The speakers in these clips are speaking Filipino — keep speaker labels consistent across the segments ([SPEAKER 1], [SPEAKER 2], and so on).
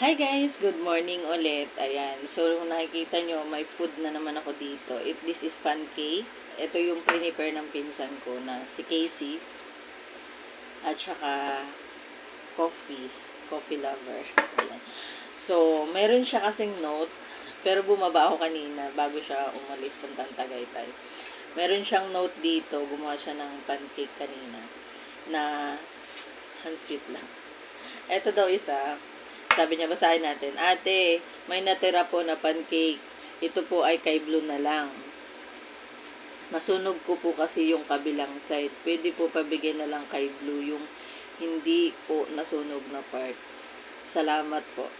[SPEAKER 1] Hi guys! Good morning ulit. Ayan. So, kung nakikita nyo, may food na naman ako dito. It, this is pancake. Ito yung prepare ng pinsan ko na si Casey. At saka coffee. Coffee lover. Ayan. So, meron siya kasing note. Pero bumaba ako kanina bago siya umalis puntang Tagaytay. Meron siyang note dito. Gumawa siya ng pancake kanina. Na ang sweet lang. Ito daw isa, sabi niya, basahin natin. Ate, may natira po na pancake. Ito po ay kay Blue na lang. Masunog ko po kasi yung kabilang side. Pwede po pabigyan na lang kay Blue yung hindi po nasunog na part. Salamat po.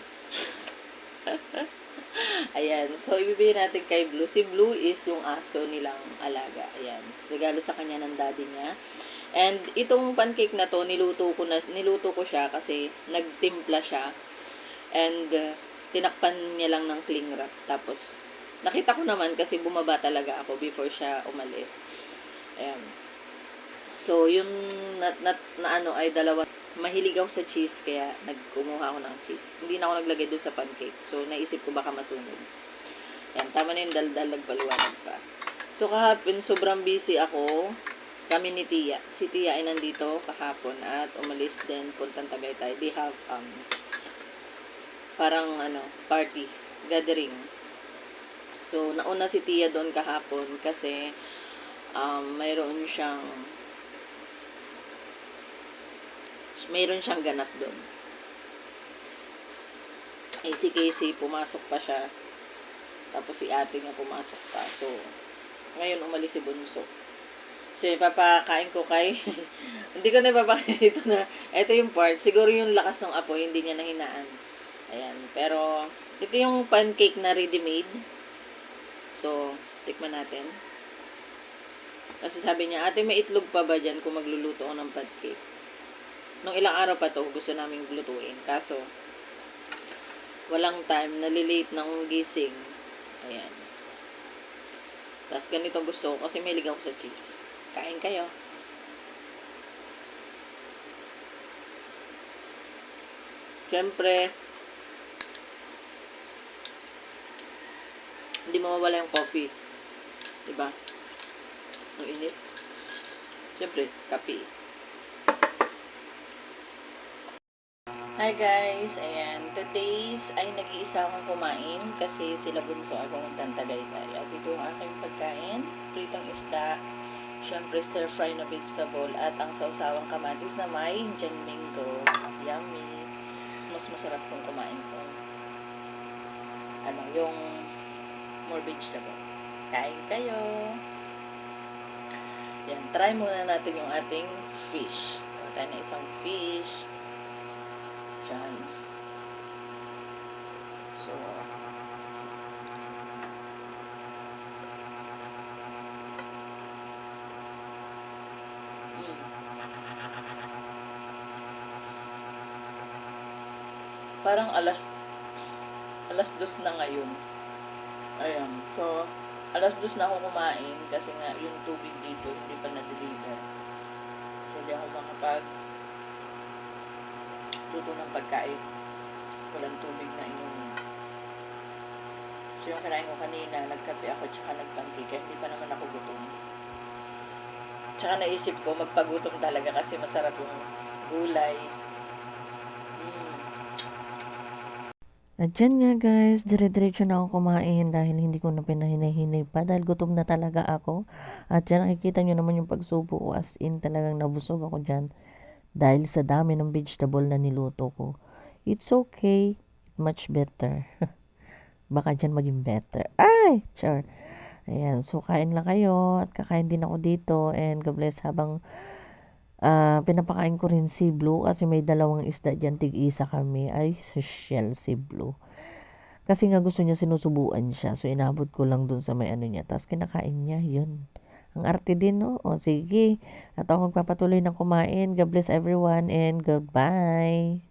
[SPEAKER 1] Ayan. So, ibibigay natin kay Blue. Si Blue is yung aso nilang alaga. Ayan. Regalo sa kanya ng daddy niya. And itong pancake na to, niluto ko na niluto ko siya kasi nagtimpla siya. And uh, tinakpan niya lang ng cling wrap. Tapos nakita ko naman kasi bumaba talaga ako before siya umalis. Ayan. So, yung na, na, na ano ay dalawa. Mahilig ako sa cheese kaya nagkumuha ako ng cheese. Hindi na ako naglagay dun sa pancake. So, naisip ko baka masunog. Ayan, tama na yung daldal, nagpaliwanag pa. So, kahapon sobrang busy ako kami ni Tia. Si Tia ay nandito kahapon at umalis din puntang Tagaytay. They have um parang ano, party, gathering. So, nauna si Tia doon kahapon kasi um, mayroon siyang mayroon siyang ganap doon. Eh, si Casey, pumasok pa siya. Tapos si ate niya pumasok pa. So, ngayon umalis si Bunso. So, ipapakain ko kay... hindi ko na ipapakain ito na... Ito yung part. Siguro yung lakas ng apoy, hindi niya nahinaan. Ayan. Pero, ito yung pancake na ready-made. So, tikman natin. Kasi sabi niya, ate, may itlog pa ba dyan kung magluluto ako ng pancake? Nung ilang araw pa to, gusto namin lutuin. Kaso, walang time, nalilate ng gising. Ayan. Tapos ganito gusto ko kasi may ako sa cheese. Kain kayo. Siyempre, hindi mawawala yung coffee. Diba? Ang init. Siyempre, kape. Hi guys! Ayan. Today's ay nag-iisa akong kumain kasi sila bunso ay pumuntang Tagaytay. At ito ang aking pagkain. Pritong isda, syempre stir fry na vegetable at ang sausawang kamatis na may mango. Yummy! Mas masarap kung kumain ko. Ano, yung more vegetable. Kain kayo! Yan, try muna natin yung ating fish. Tayo na isang fish. Diyan. So, parang alas alas dos na ngayon. Ayan. So, alas dos na ako kumain kasi nga yung tubig dito hindi pa na-deliver. So, hindi ako makapag luto ng pagkain. Walang tubig na inumin. So, yung kinain ko kanina, nagkape ako tsaka nagpangki kaya hindi pa naman ako gutom. Tsaka naisip ko, magpagutom talaga kasi masarap yung gulay.
[SPEAKER 2] At yan nga guys, dire-diretso na ako kumain dahil hindi ko na pinahinay-hinay pa dahil gutom na talaga ako. At yan nakikita nyo naman yung pagsubo ko as in talagang nabusog ako dyan dahil sa dami ng vegetable na niluto ko. It's okay, much better. Baka dyan maging better. Ay, sure. Ayan, so kain lang kayo at kakain din ako dito and God bless habang Ah, pinapakain ko rin si Blue kasi may dalawang isda dyan, tig-isa kami. Ay, social si Blue. Kasi nga gusto niya sinusubuan siya. So, inabot ko lang dun sa may ano niya. Tapos kinakain niya, yun. Ang arte din, no? O, sige. At ako magpapatuloy ng kumain. God bless everyone and goodbye.